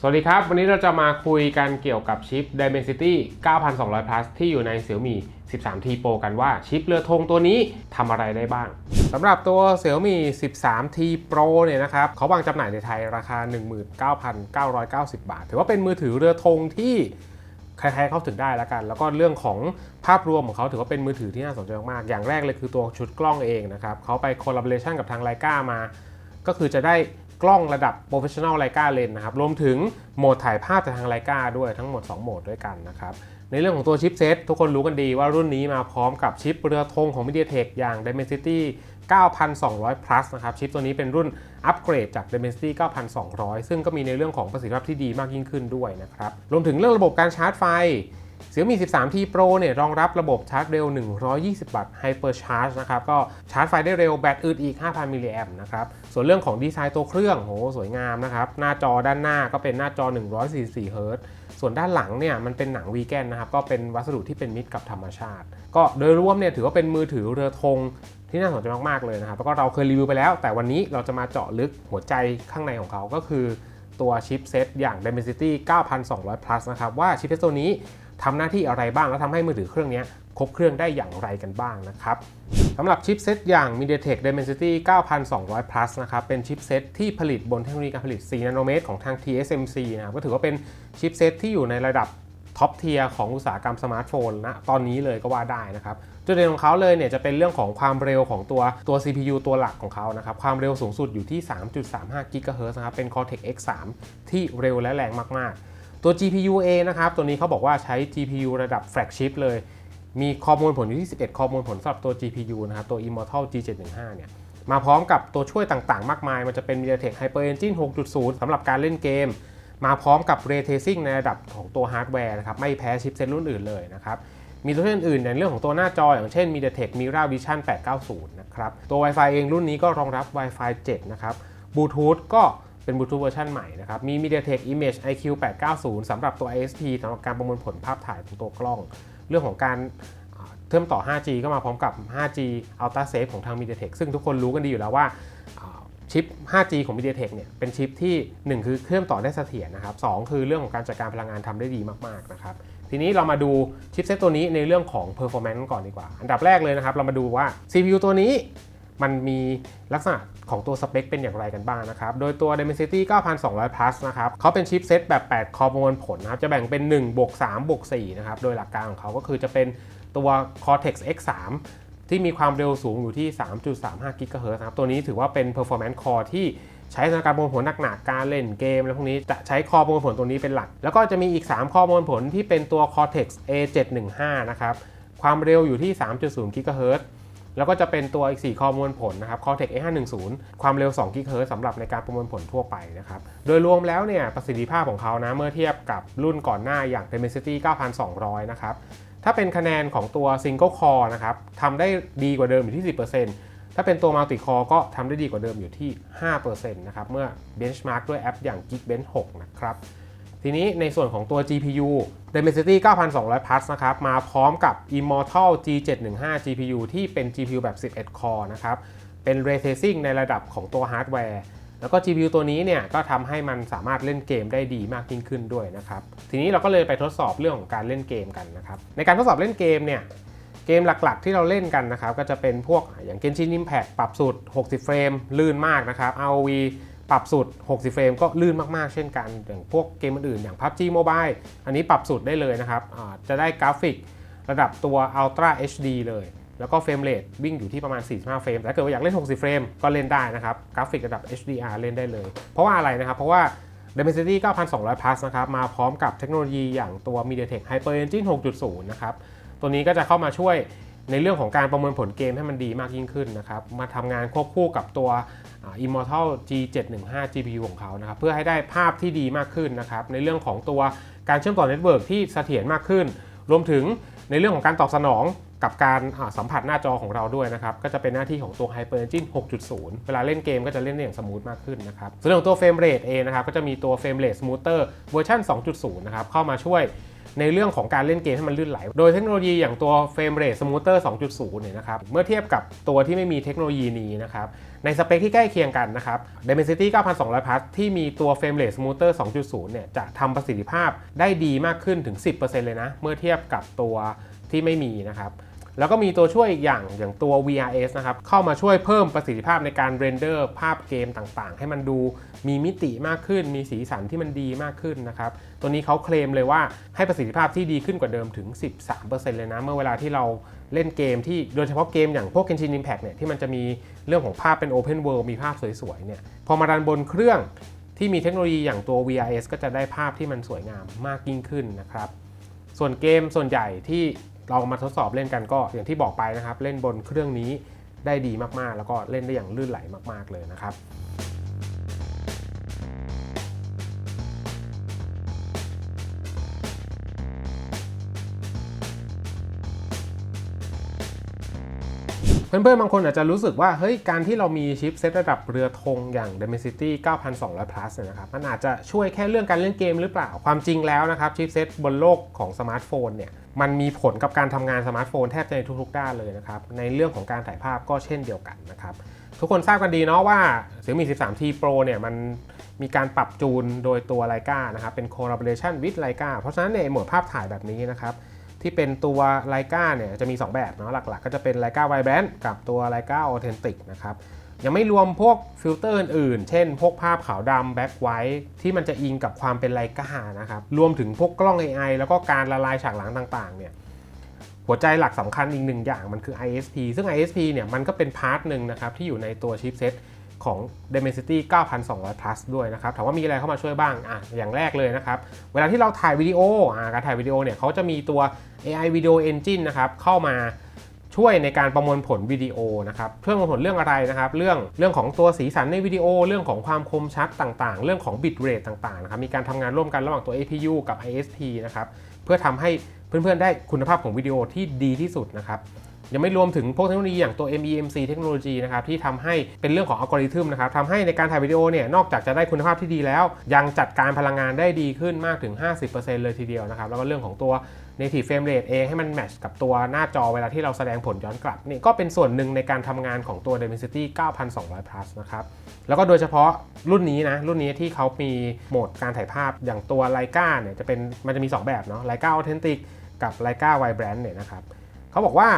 สวัสดีครับ วันนี้เราจะมาคุยกันเกี่ยวกับชิป Dimensity 9200 plus ที่อยู่ใน Xiaomi 13T Pro กันว่าชิปเรือธงตัวนี้ทำอะไรได้บ้างสำหรับตัว Xiaomi 13T Pro เนี่ยนะครับเขาวางจำหน่ายในไทยราคา 19,990 บาท ถือว่าเป็นมือถือเรือธงที่ใครๆเข้าถึงได้แล้วกัน แล้วก็เรื่องของภาพรวมของเขาถือว่าเป็นมือถือที่น่าสนใจมาก อย่างแรกเลยคือตัวชุดกล้องเองนะครับเขาไปคอลลาบอร์ชันกับทางไลกามา ก็คือจะได้ กล้องระดับ Professional Leica Lens นะครับ รวมถึงโหมดถ่ายภาพจากทางไลกาด้วยทั้งหมด 2 โหมดด้วยกันนะครับ ในเรื่องของตัวชิปเซตทุกคนรู้กันดีว่ารุ่นนี้มาพร้อมกับชิปเรือธงของ MediaTek อย่าง Dimensity 9,200 plus นะครับ ชิปตัวนี้เป็นรุ่นอัปเกรดจาก Dimensity 9,200 ซึ่งก็มีในเรื่องของประสิทธิภาพที่ดีมากยิ่งขึ้นด้วยนะครับ รวมถึงเรื่องระบบการชาร์จไฟ Xiaomi 13T Pro เนี่ยรองรับระบบชาร์จเร็ว 120 วัตต์ Hyper Charge นะครับ ก็ชาร์จไฟได้เร็วแบตอึดอีก 5,000 มิลลิแอมนะครับ ส่วนเรื่องของดีไซน์ตัวเครื่องโหสวยงามนะครับ หน้าจอด้านหน้าก็เป็นหน้าจอ 144 เฮิรตซ์ส่วนด้านหลังเนี่ยมันเป็นหนังวีแกนนะครับ ก็เป็นวัสดุที่เป็นมิตรกับธรรมชาติ ก็โดยรวมเนี่ยถือว่าเป็นมือถือเรือธงที่น่าสนใจมากๆเลยนะครับแล้วก็เราเคยรีวิวไปแล้ว แต่วันนี้เราจะมาเจาะลึกหัวใจข้างในของเขาก็คือตัวชิปเซตอย่าง Dimensity 9200 plus นะครับว่าชิปเซตตัวนี้ ทำหน้าที่อะไรบ้างแล้วทำให้มือถือเครื่องนี้ครบเครื่องได้อย่างไรกันบ้างนะครับสำหรับชิปเซตอย่าง MediaTek Dimensity 9200 plus นะครับ เป็นชิปเซตที่ผลิตบนเทคโนโลยีการผลิต 4 นาโนเมตรของทาง TSMC นะครับ ก็ถือว่าเป็นชิปเซตที่อยู่ในระดับท็อปเทียร์ของอุตสาหกรรมสมาร์ทโฟนนะตอนนี้เลยก็ว่าได้นะครับจุดเด่นของเขาเลยเนี่ยจะเป็นเรื่องของความเร็วของตัวตัว CPU ตัวหลักของเขานะครับความเร็วสูงสุดอยู่ที่ 3.35 GHz นะครับเป็น Cortex X3 ที่เร็วและแรงมากๆ ตัว GPU A นะครับ ตัวนี้เขาบอกว่าใช้ GPU ระดับแฟลกชิพเลย มีข้อมูลผลอยู่ที่ 11 ข้อมูลผลสำหรับตัว GPU นะครับ ตัว Immortal G715 เนี่ยมาพร้อมกับตัวช่วยต่างๆ มากมาย มันจะเป็น MediaTek Hyper Engine 6.0 สำหรับการเล่นเกม มาพร้อมกับ Ray Tracing ในระดับของตัวฮาร์ดแวร์นะครับ ไม่แพ้ชิปเซตรุ่นอื่นเลยนะครับ มีตัวอื่นๆในเรื่องของตัวหน้าจอ อย่างเช่น MediaTek Mira Vision 890 นะครับ ตัว Wi-Fi เองรุ่นนี้ก็รองรับ Wi-Fi 7 นะครับ Bluetooth ก็ เป็น Bluetooth เวอร์ชันใหม่นะครับ มี MediaTek Image IQ 890สำหรับตัว ISP สำหรับการประมวลผลภาพถ่ายของตัวกล้อง เรื่องของการเชื่อมต่อ 5G ก็มาพร้อมกับ 5G Ultra Safe ของทาง MediaTek ซึ่งทุกคนรู้กันดีอยู่แล้วว่าชิป 5G ของ MediaTek เนี่ย เป็นชิปที่ 1 คือเชื่อมต่อได้เสถียรนะครับ 2 คือเรื่องของการจัดการพลังงานทำได้ดีมากๆนะครับ ทีนี้เรามาดูชิปเซตตัวนี้ในเรื่องของ performance ก่อนดีกว่า อันดับแรกเลยนะครับ เรามาดูว่า CPU ตัวนี้ มันมีลักษณะของตัวสเปคเป็นอย่างไรกันบ้างนะครับ โดยตัว Dimensity 9200 plus นะครับเขาเป็นชิปเซตแบบ 8 คอประมวลผลนะครับ จะแบ่งเป็น 1 บวก 3 บวก 4 นะครับ โดยหลักการของเขาก็คือจะเป็นตัว Cortex X3 ที่มีความเร็วสูงอยู่ที่ 3.35 GHz นะครับ ตัวนี้ถือว่าเป็น performance core ที่ใช้ในการประมวลผลหนักๆ การเล่นเกมอะไรพวกนี้จะใช้คอประมวลผลตัวนี้เป็นหลัก แล้วก็จะมีอีก 3 คอประมวลผลที่เป็นตัว Cortex A715 นะครับ ความเร็วอยู่ที่ 3.0 GHz แล้วก็จะเป็นตัวอีก4คอระมวลผลนะครับ Cortex A510 ความเร็ว2 GHz สำหรับในการประมวลผลทั่วไปนะครับ โดยรวมแล้วเนี่ยประสิทธิภาพของเขานะเมื่อเทียบกับรุ่นก่อนหน้าอย่าง Dimensity 9200 นะครับ ถ้าเป็นคะแนนของตัว Single Core นะครับทำได้ดีกว่าเดิมอยู่ที่ 10%ถ้าเป็นตัว Multi Core ก็ทำได้ดีกว่าเดิมอยู่ที่ 5%นะครับเมื่อ Benchmark ด้วยแอปอย่าง Geekbench 6 นะครับ ทีนี้ในส่วนของตัว GPU Dimensity 9200 plus นะครับ มาพร้อมกับ Immortal G715 GPU ที่เป็น GPU แบบ 11 Core นะครับ เป็น Ray Tracing ในระดับของตัวฮาร์ดแวร์ แล้วก็ GPU ตัวนี้เนี่ยก็ทำให้มันสามารถเล่นเกมได้ดีมากยิ่งขึ้นด้วยนะครับ ทีนี้เราก็เลยไปทดสอบเรื่องของการเล่นเกมกันนะครับ ในการทดสอบเล่นเกมเนี่ย เกมหลักๆ ที่เราเล่นกันนะครับ ก็จะเป็นพวกอย่าง Genshin Impact ปรับสุด 60 เฟรม ลื่นมากนะครับ ROV ปรับสุด 60 เฟรมก็ลื่นมากๆ เช่นกันอย่างพวกเกมอื่นๆอย่าง PUBG Mobile อันนี้ปรับสุดได้เลยนะครับจะได้กราฟิกระดับตัว Ultra HD เลย แล้วก็เฟรมเรทวิ่งอยู่ที่ประมาณ 45 เฟรมแต่ถ้าเกิดว่าอยากเล่น 60 เฟรมก็เล่นได้นะครับ กราฟิกระดับ HDR เล่นได้เลย เพราะว่าอะไรนะครับ เพราะว่า Dimensity 9200 plus นะครับ มาพร้อมกับเทคโนโลยีอย่างตัว MediaTek Hyper Engine 6.0 นะครับ ตัวนี้ก็จะเข้ามาช่วย ในเรื่องของการประเมวลผลเกมให้มันดีมากยิ่งขึ้นนะครับ มาทำงานควบคู่กับตัว Immortal G715 GPU ของเขานะครับ เพื่อให้ได้ภาพที่ดีมากขึ้นนะครับ ในเรื่องของตัวการเชื่อมต่อเน็ตเวิร์กที่เสถียรมากขึ้น รวมถึงในเรื่องของการตอบสนองกับการสัมผัสหน้าจอของเราด้วยนะครับ ก็จะเป็นหน้าที่ของตัว Hyper Engine 6.0 เวลาเล่นเกมก็จะเล่นได้อย่างสมูทมากขึ้นนะครับส่วนของตัวเฟรมเรทเองนะครับก็จะมีตัวเฟรมเรทสมูทเตอร์เวอร์ชัน2.0 นะครับเข้ามาช่วย ในเรื่องของการเล่นเกมให้มันลื่นไหล โดยเทคโนโลยีอย่างตัว Frame Rate Smoother 2.0 เนี่ยนะครับ เมื่อเทียบกับตัวที่ไม่มีเทคโนโลยีนี้นะครับ ในสเปคที่ใกล้เคียงกันนะครับ Dimensity 9200 Plus ที่มีตัว Frame Rate Smoother 2.0 เนี่ย จะทำประสิทธิภาพได้ดีมากขึ้นถึง 10%เลยนะ เมื่อเทียบกับตัวที่ไม่มีนะครับ แล้วก็มีตัวช่วยอีกอย่างอย่างตัว VRS นะครับ เข้ามาช่วยเพิ่มประสิทธิภาพในการเรนเดอร์ภาพเกมต่างๆ ให้มันดูมีมิติมากขึ้น มีสีสันที่มันดีมากขึ้นนะครับ ตัวนี้เขาเคลมเลยว่าให้ประสิทธิภาพที่ดีขึ้นกว่าเดิมถึง 13%เลยนะ เมื่อเวลาที่เราเล่นเกมที่โดยเฉพาะเกมอย่างพวก Genshin Impact เนี่ยที่มันจะมีเรื่องของภาพเป็น Open World มีภาพสวยๆเนี่ยพอมาดันบนเครื่องที่มีเทคโนโลยีอย่างตัว VRS ก็จะได้ภาพที่มันสวยงามมากยิ่งขึ้นนะครับ ส่วนเกมส่วนใหญ่ที่ เรามาทดสอบเล่นกันก็อย่างที่บอกไปนะครับ เล่นบนเครื่องนี้ได้ดีมากๆ แล้วก็เล่นได้อย่างลื่นไหลมาก ๆเลยนะครับ เพื่อนๆ บางคนอาจจะรู้สึกว่า เฮ้ย การที่เรามีชิปเซตระดับเรือธงอย่าง Dimensity 9200 plus เนี่ยนะครับ มันอาจจะช่วยแค่เรื่องการเล่นเกมหรือเปล่า ความจริงแล้วนะครับ ชิปเซตบนโลกของสมาร์ทโฟนเนี่ย มันมีผลกับการทำงานสมาร์ทโฟนแทบจะในทุกๆ ด้านเลยนะครับ ในเรื่องของการถ่ายภาพก็เช่นเดียวกันนะครับ ทุกคนทราบกันดีเนาะว่า Xiaomi 13T Pro เนี่ยมันมีการปรับจูนโดยตัว Leica นะครับ เป็น collaboration with Leica เพราะฉะนั้นเนี่ยโหมดภาพถ่ายแบบนี้นะครับ ที่เป็นตัวไลกาเนี่ยจะมี 2 แบบเนาะหลักๆ ก็จะเป็นไลกาไวแบนด์กับตัวไลกาออเทนติกนะครับยังไม่รวมพวกฟิลเตอร์อื่นๆ เช่น พวกภาพขาวดำแบ็คไวท์ที่มันจะอิงกับความเป็นไลกานะครับ รวมถึงพวกกล้อง AI แล้วก็การละลายฉากหลังต่างๆ เนี่ย หัวใจหลักสำคัญอีกหนึ่งอย่างมันคือ ISP ซึ่ง ISP เนี่ยมันก็เป็นพาร์ทหนึ่งนะครับที่อยู่ในตัวชิปเซ็ต ของ Dimensity 9200 plus ด้วยนะครับ ถามว่ามีอะไรเข้ามาช่วยบ้างอะอย่างแรกเลยนะครับ เวลาที่เราถ่ายวิดีโออ่าการถ่ายวิดีโอเนี่ยเขาจะมีตัว AI Video Engine นะครับเข้ามาช่วยในการประมวลผลวิดีโอนะครับเพื่อประมวลผลเรื่องอะไรนะครับ เรื่องเรื่องของตัวสีสันในวิดีโอ เรื่องของความคมชัดต่างๆ เรื่องของ bit rate ต่างๆนะครับมีการทำงานร่วมกันระหว่างตัว APU กับ ISP นะครับเพื่อทำให้เพื่อนๆได้คุณภาพของวิดีโอที่ดีที่สุดนะครับ ยังไม่รวมถึงพวกเทคโนโลยีอย่างตัว MEMC เทคโนโลยีนะครับที่ทำให้เป็นเรื่องของอัลกอริทึมนะครับทำให้ในการถ่ายวิดีโอเนี่ยนอกจากจะได้คุณภาพที่ดีแล้ว ยังจัดการพลังงานได้ดีขึ้นมากถึง 50%เลยทีเดียวนะครับแล้วก็เรื่องของตัว native frame rate เองให้มันแมชกับตัวหน้าจอเวลาที่เราแสดงผลย้อนกลับนี่ก็เป็นส่วนหนึ่งในการทำงานของตัว Dimensity 9200 plus นะครับ แล้วก็โดยเฉพาะรุ่นนี้นะ รุ่นนี้ที่เขามีโหมดการถ่ายภาพอย่างตัว Leica เนี่ยจะเป็นมันจะมี 2 แบบเนาะ Leica Authentic กับ Leica Vibrant เนี่ยนะครับเขาบอกว่า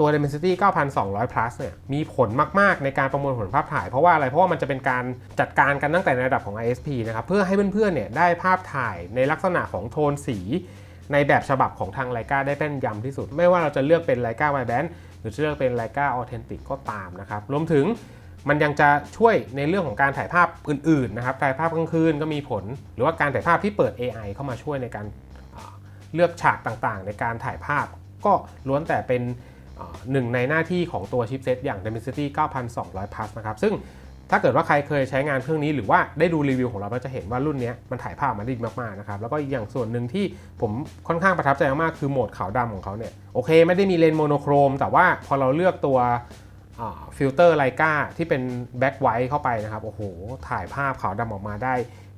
ตัว Dimensity 9200 plus เนี่ยมีผลมาก ๆ ในการประมวลผลภาพถ่าย เพราะว่าอะไร เพราะว่ามันจะเป็นการจัดการกันตั้งแต่ในระดับของ ISP นะครับ เพื่อให้เพื่อนๆ เนี่ยได้ภาพถ่ายในลักษณะของโทนสีในแบบฉบับของทาง Leica ได้แม่นยำที่สุด ไม่ว่าเราจะเลือกเป็น Leica Vibrant หรือจะเลือกเป็น Leica Authentic ก็ตามนะครับ รวมถึงมันยังจะช่วยในเรื่องของการถ่ายภาพอื่นๆนะครับถ่ายภาพกลางคืนก็มีผล หรือว่าการถ่ายภาพที่เปิด AI เข้ามาช่วยในการเลือกฉากต่างๆ ในการถ่ายภาพก็ล้วนแต่เป็น หนึ่งในหน้าที่ของตัวชิปเซตอย่าง Dimensity 9200 plus นะครับ ซึ่งถ้าเกิดว่าใครเคยใช้งานเครื่องนี้หรือว่าได้ดูรีวิวของเราก็จะเห็นว่ารุ่นนี้มันถ่ายภาพมาดีมากๆนะครับ แล้วก็อย่างส่วนหนึ่งที่ผมค่อนข้างประทับใจมากๆคือโหมดขาวดำของเขาเนี่ยโอเค ไม่ได้มีเลนส์โมโนโครม แต่ว่าพอเราเลือกตัวฟิลเตอร์ไลกาที่เป็นแบ็คไวท์เข้าไปนะครับ โอ้โห ถ่ายภาพขาวดำออกมาได้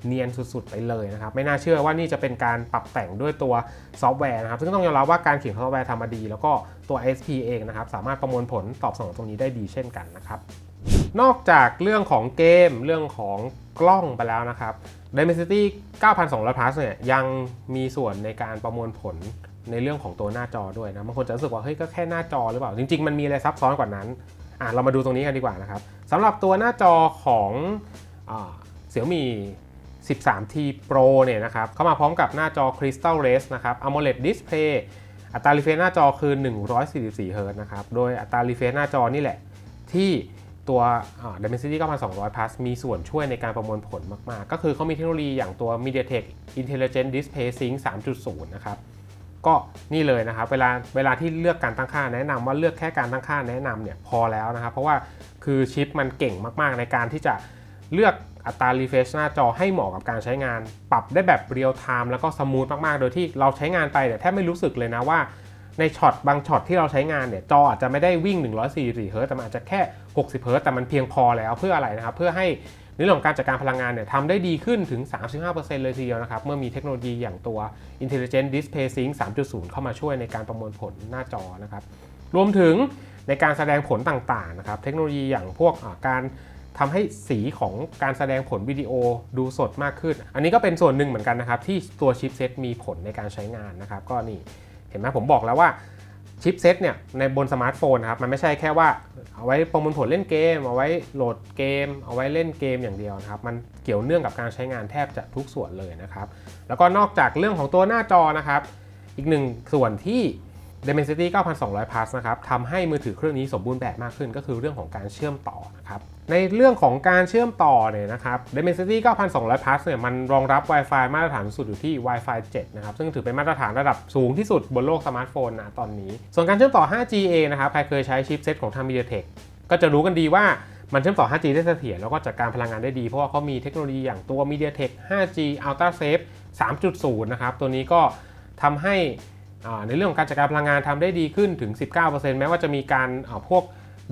เนียนสุดๆไปเลยนะครับไม่น่าเชื่อว่านี่จะเป็นการปรับแต่งด้วยตัวซอฟต์แวร์นะครับซึ่งต้องยอมรับว่าการเขียนซอฟต์แวร์ทำมาดี แล้วก็ตัว SP เองนะครับสามารถประมวลผลตอบสนองตรงนี้ได้ดีเช่นกันนะครับนอกจากเรื่องของเกมเรื่องของกล้องไปแล้วนะครับ Dimensity 9200 plus เนี่ยยังมีส่วนในการประมวลผลในเรื่องของตัวหน้าจอด้วยนะบางคนจะรู้สึกว่าเฮ้ยก็แค่หน้าจอหรือเปล่า จริง ๆ มันมีอะไรซับซ้อนกว่านั้นอะเรามาดูตรงนี้กันดีกว่านะครับสำหรับตัวหน้าจอของอ่า Xiaomi 13T Pro เนี่ยนะครับเข้ามาพร้อมกับหน้าจอ Crystal Race นะครับ AMOLED Display อัตรา refresh หน้าจอคือ 144 Hz นะครับ โดยอัตรา refresh หน้าจอนี่แหละ ที่ตัว Dimensity 9200 plus มีส่วนช่วยในการประมวลผลมาก ๆ ก็คือเขามีเทคโนโลยีอย่างตัว MediaTek Intelligent Display Sync 3.0 นะครับ ก็นี่เลยนะครับ เวลาเวลาที่เลือกการตั้งค่าแนะนำว่าเลือกแค่การตั้งค่าแนะนำเนี่ยพอแล้วนะครับ เพราะว่าคือชิปมันเก่งมาก ๆ ในการที่จะเลือก อัตรา refresh หน้าจอให้เหมาะกับการใช้งาน ปรับได้แบบเรียลไทม์แล้วก็สมูทมาก ๆ โดยที่เราใช้งานไปเนี่ยแทบไม่รู้สึกเลยนะว่าในช็อตบางช็อตที่เราใช้งานเนี่ยจออาจจะไม่ได้วิ่ง 144เฮิร์ตแต่มันอาจจะแค่ 60เฮิร์ตแต่มันเพียงพอแล้วเพื่ออะไรนะครับ เพื่อให้ในเรื่องของการจัดการพลังงานเนี่ยทำได้ดีขึ้นถึง 35%เลยทีเดียวนะครับ เมื่อมีเทคโนโลยีอย่างตัว Intelligent Display Sync 3.0 เข้ามาช่วยในการประมวลผลหน้าจอนะครับ รวมถึงในการแสดงผลต่างๆนะครับ เทคโนโลยีอย่างพวกการ ทำให้สีของการแสดงผลวิดีโอดูสดมากขึ้น อันนี้ก็เป็นส่วนหนึ่งเหมือนกันนะครับ ที่ตัวชิปเซตมีผลในการใช้งานนะครับ ก็นี่เห็นไหมผมบอกแล้วว่าชิปเซตเนี่ยในบนสมาร์ทโฟนนะครับ มันไม่ใช่แค่ว่าเอาไว้ประมวลผลเล่นเกม เอาไว้โหลดเกม เอาไว้เล่นเกมอย่างเดียวนะครับ มันเกี่ยวเนื่องกับการใช้งานแทบจะทุกส่วนเลยนะครับ แล้วก็นอกจากเรื่องของตัวหน้าจอนะครับ อีกหนึ่งส่วนที่ Dimensity 9200 Plus นะครับทำให้มือถือเครื่องนี้สมบูรณ์แบบมากขึ้น ก็คือเรื่องของการเชื่อมต่อนะครับในเรื่องของการเชื่อมต่อเนี่ยนะครับ Dimensity 9200 Plus เนี่ยมันรองรับ Wi-Fi มาตรฐานสุดอยู่ที่ Wi-Fi 7 นะครับ ซึ่งถือเป็นมาตรฐานระดับสูงที่สุดบนโลกสมาร์ทโฟนนะตอนนี้ ส่วนการเชื่อมต่อ 5G เองนะครับใครเคยใช้ชิปเซตของทาง MediaTek ก็จะรู้กันดีว่ามันเชื่อมต่อ 5G ได้เสถียรแล้วก็จัดการพลังงานได้ดี เพราะว่าเขามีเทคโนโลยีอย่างตัว MediaTek 5G Ultra Safe 3.0 นะครับ ตัวนี้ก็ทำให้ ในเรื่องของการจัดการพลังงานทำได้ดีขึ้นถึง 19%แม้ว่าจะมีการาพวก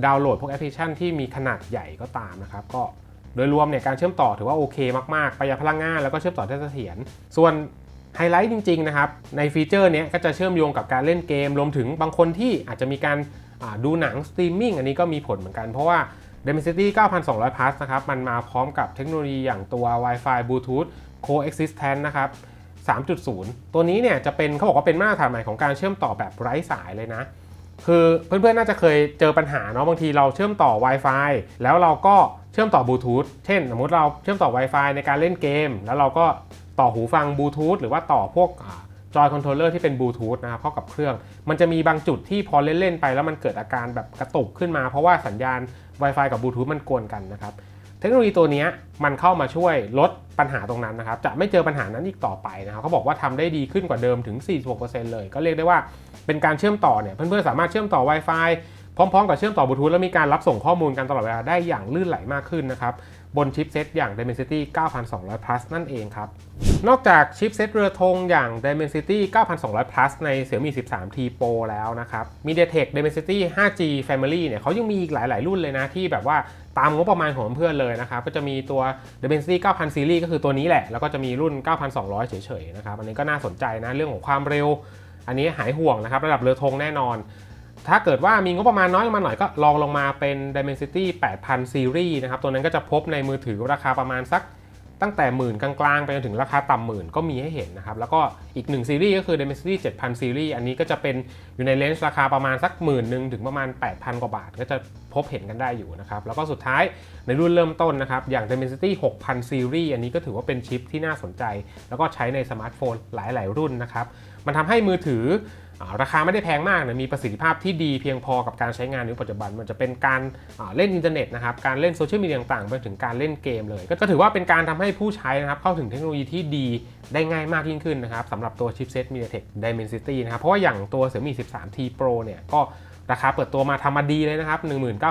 ดาวน์โหลดพวกแอปพลิเคชันที่มีขนาดใหญ่ก็ตามนะครับ ก็โดยรวมเนี่ยการเชื่อมต่อถือว่าโอเคมากๆ ประหยัดพลังงานแล้วก็เชื่อมต่อได้เสถียร ส่วนไฮไลท์จริงๆนะครับในฟีเจอร์นี้ก็จะเชื่อมโยงกับการเล่นเกม รวมถึงบางคนที่อาจจะมีการาดูหนังสตรีมมิ่งอันนี้ก็มีผลเหมือนกันเพราะว่า Dimensity 9200 Plus นะครับมันมาพร้อมกับเทคโนโลยีอย่างตัว Wi-Fi Bluetooth Coexistence นะครับ 3.0 ตัวนี้เนี่ยจะเป็นเขาบอกว่าเป็นมาตรฐานใหม่ของการเชื่อมต่อแบบไร้สายเลยนะ คือเพื่อนๆน่าจะเคยเจอปัญหาเนาะบางทีเราเชื่อมต่อ Wi-Fi แล้วเราก็เชื่อมต่อบลูทูธเช่น สมมติเราเชื่อมต่อ Wi-Fi ในการเล่นเกม แล้วเราก็ต่อหูฟังบลูทูธหรือว่าต่อพวกจอยคอนโทรลเลอร์ที่เป็นบลูทูธนะครับเข้ากับเครื่อง มันจะมีบางจุดที่พอเล่น ๆ ไปแล้วมันเกิดอาการแบบกระตุกขึ้นมา เพราะว่าสัญญาณ Wi-Fi กับบลูทูธมันกวนกันนะครับ เทคโนโลยีตัวนี้มันเข้ามาช่วยลดปัญหาตรงนั้นนะครับ จะไม่เจอปัญหานั้นอีกต่อไปนะครับเขาบอกว่าทำได้ดีขึ้นกว่าเดิมถึง 46%เลย ก็เรียกได้ว่าเป็นการเชื่อมต่อเนี่ย เพื่อนๆ สามารถเชื่อมต่อ Wi-Fi พร้อมๆ กับเชื่อมต่อบลูทูธแล้วมีการรับส่งข้อมูลกันตลอดเวลาได้อย่างลื่นไหลมากขึ้นนะครับ บนชิปเซตอย่าง Dimensity 9200 plus นั่นเองครับ นอกจากชิปเซตเรือธงอย่าง Dimensity 9200 plus ใน Xiaomi 13T Pro แล้วนะครับ MediaTek Dimensity 5G Family เนี่ยเขายังมีอีกหลาย ๆ รุ่นเลยนะ ที่แบบว่าตามงบประมาณของเพื่อนเลยนะครับ ก็จะมีตัว Dimensity 9000 Series ก็คือตัวนี้แหละ แล้วก็จะมีรุ่น 9200 เฉย ๆ นะครับ อันนี้ก็น่าสนใจนะเรื่องของความเร็ว อันนี้หายห่วงนะครับระดับเรือธงแน่นอน ถ้าเกิดว่ามีงบประมาณน้อยลงมาหน่อยก็ลองลงมาเป็น Dimensity 8000 Series นะครับ ตัวนั้นก็จะพบในมือถือราคาประมาณสักตั้งแต่หมื่นกลางๆ ไปจนถึงราคาต่ำหมื่นก็มีให้เห็นนะครับ แล้วก็อีก1ซีรีส์ก็คือ Dimensity 7000 Series อันนี้ก็จะเป็นอยู่ในเลนส์ราคาประมาณสักหมื่นหนึ่งถึงประมาณ 8,000 กว่าบาท ก็จะพบเห็นกันได้อยู่นะครับ แล้วก็สุดท้ายในรุ่นเริ่มต้นนะครับ อย่าง Dimensity 6000 Series อันนี้ก็ถือว่าเป็นชิปที่น่าสนใจ แล้วก็ใช้ในสมาร์ทโฟนหลาย ๆ รุ่นนะครับ มันทำให้มือถือ ราคาไม่ได้แพงมากนะมีประสิทธิภาพที่ดีเพียงพอกับการใช้งานในปัจจุบัน มันจะเป็นการเล่นอินเทอร์เน็ตนะครับการเล่นโซเชียลมีเดียต่างๆ ไปถึงการเล่นเกมเลย ก็ถือว่าเป็นการทำให้ผู้ใช้นะครับเข้าถึงเทคโนโลยีที่ดีได้ง่ายมากยิ่งขึ้นนะครับสำหรับตัวชิปเซต MediaTek Dimensity นะครับเพราะว่าอย่างตัว Xiaomi 13T Pro เนี่ยก็ราคาเปิดตัวมาทำมาดีเลยนะครับ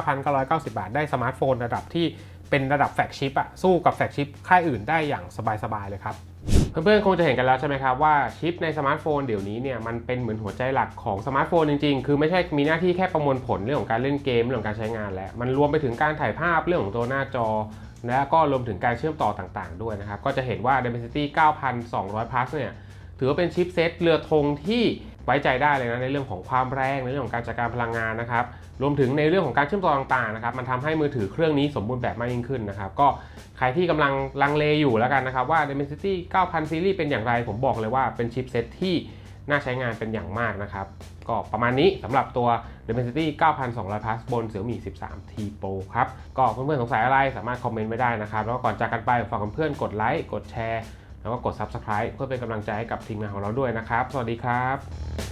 19,990 บาท ได้สมาร์ทโฟนระดับที่เป็นระดับแฟกชิปอะสู้กับแฟกชิปค่ายอื่นได้อย่างสบายๆเลยครับ เพื่อนๆ คงจะเห็นกันแล้วใช่ไหมครับว่าชิปในสมาร์ทโฟนเดี๋ยวนี้เนี่ยมันเป็นเหมือนหัวใจหลักของสมาร์ทโฟนจริงๆ คือไม่ใช่มีหน้าที่แค่ประมวลผลเรื่องของการเล่นเกมเรื่องของการใช้งานแล้ว มันรวมไปถึงการถ่ายภาพเรื่องของตัวหน้าจอ และก็รวมถึงการเชื่อมต่อต่างๆ ด้วยนะครับ ก็จะเห็นว่า Dimensity 9200 plus เนี่ยถือว่าเป็นชิปเซตเรือธงที่ ไว้ใจได้เลยนะในเรื่องของความแรงในเรื่องของการจัดการพลังงานนะครับรวมถึงในเรื่องของการเชื่อมต่อต่างๆนะครับมันทำให้มือถือเครื่องนี้สมบูรณ์แบบมากยิ่งขึ้นนะครับก็ใครที่กำลังลังเลอยู่แล้วกันนะครับว่า Dimensity 9000 Series เป็นอย่างไรผมบอกเลยว่าเป็นชิปเซตที่น่าใช้งานเป็นอย่างมากนะครับ ก็ประมาณนี้สำหรับตัว Dimensity 9200 plus บน Xiaomi 13T Pro ครับ ก็เพื่อนๆสงสัยอะไรสามารถคอมเมนต์ไว้ได้นะครับ แล้วก็ก่อนจากกันไปฝากเพื่อนๆกดไลค์ กดแชร์ แล้วก็กด Subscribe เพื่อเป็นกำลังใจให้กับทีมงานของเราด้วยนะครับ สวัสดีครับ